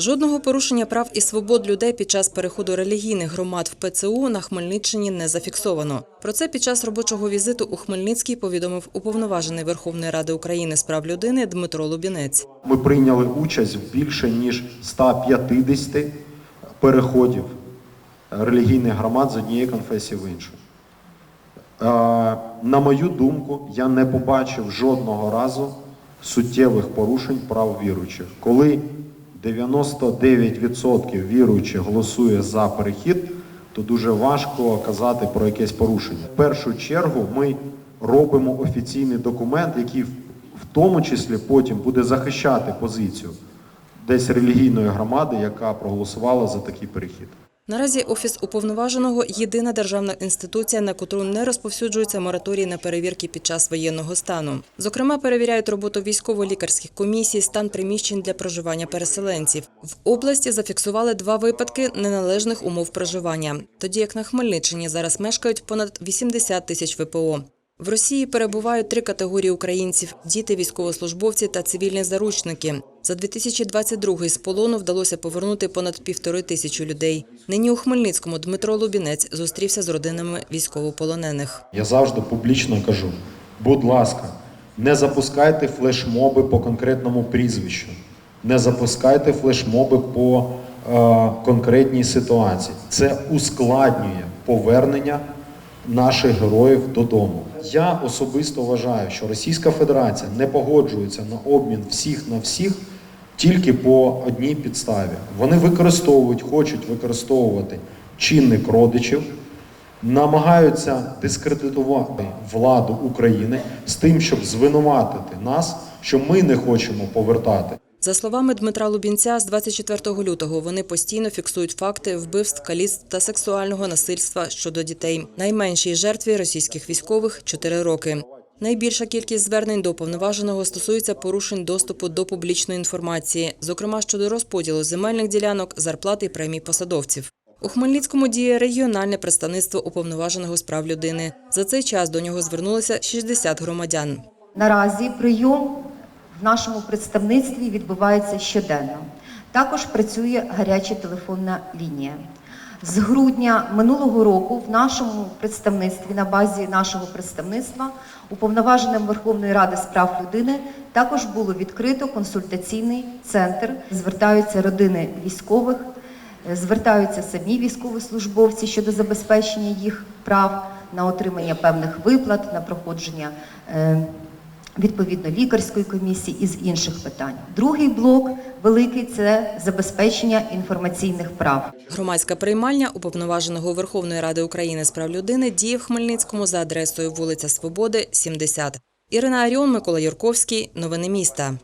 Жодного порушення прав і свобод людей під час переходу релігійних громад в ПЦУ на Хмельниччині не зафіксовано. Про це під час робочого візиту у Хмельницький повідомив уповноважений Верховної Ради України з прав людини Дмитро Лубінець. Ми прийняли участь в більше ніж 150 переходів релігійних громад з однієї конфесії в іншу. Е, На мою думку, я не побачив жодного разу суттєвих порушень прав віруючих. Коли 99% віруючих голосує за перехід, то дуже важко казати про якесь порушення. В першу чергу ми робимо офіційний документ, який в тому числі потім буде захищати позицію десь релігійної громади, яка проголосувала за такий перехід. Наразі офіс уповноваженого єдина державна інституція, на котру не розповсюджується мораторій на перевірки під час воєнного стану. Зокрема, перевіряють роботу військово-лікарських комісій, стан приміщень для проживання переселенців. В області зафіксували два випадки неналежних умов проживання, тоді як на Хмельниччині зараз мешкають понад 80 тисяч ВПО. В Росії перебувають три категорії українців: діти, військовослужбовці та цивільні заручники. За 2022 з полону вдалося повернути понад півтори тисячі людей. Нині у Хмельницькому Дмитро Лубінець зустрівся з родинами військовополонених. Я завжди публічно кажу: будь ласка, не запускайте флешмоби по конкретному прізвищу, не запускайте флешмоби по е, конкретній ситуації. Це ускладнює повернення наших героїв додому. Я особисто вважаю, що Російська Федерація не погоджується на обмін всіх на всіх тільки по одній підставі. Вони використовують, хочуть використовувати чинник родичів, намагаються дискредитувати владу України з тим, щоб звинуватити нас, що ми не хочемо повертати. За словами Дмитра Лубінця, з 24 лютого вони постійно фіксують факти вбивств, каліцтв та сексуального насильства щодо дітей. Найменшій жертві російських військових 4 роки. Найбільша кількість звернень до уповноваженого стосується порушень доступу до публічної інформації, зокрема щодо розподілу земельних ділянок, зарплат і премій посадовців. У Хмельницькому діє регіональне представництво уповноваженого з прав людини. За цей час до нього звернулося 60 громадян. Наразі прийом в нашому представництві відбувається щоденно. Також працює гаряча телефонна лінія. З грудня минулого року в нашому представництві на базі нашого представництва уповноваженим Верховної Ради з прав людини також було відкрито консультаційний центр. Звертаються родини військових, е, звертаються самі військовослужбовці щодо забезпечення їх прав на отримання певних виплат, на проходження. Відповідно лікарської комісії і з інших питань. Другий блок великий це забезпечення інформаційних прав. Громадська приймальня уповноваженого Верховної Ради України з прав людини діє в Хмельницькому за адресою вулиця Свободи, 70. Ірина Аріон, Микола Юрковський. Новини міста.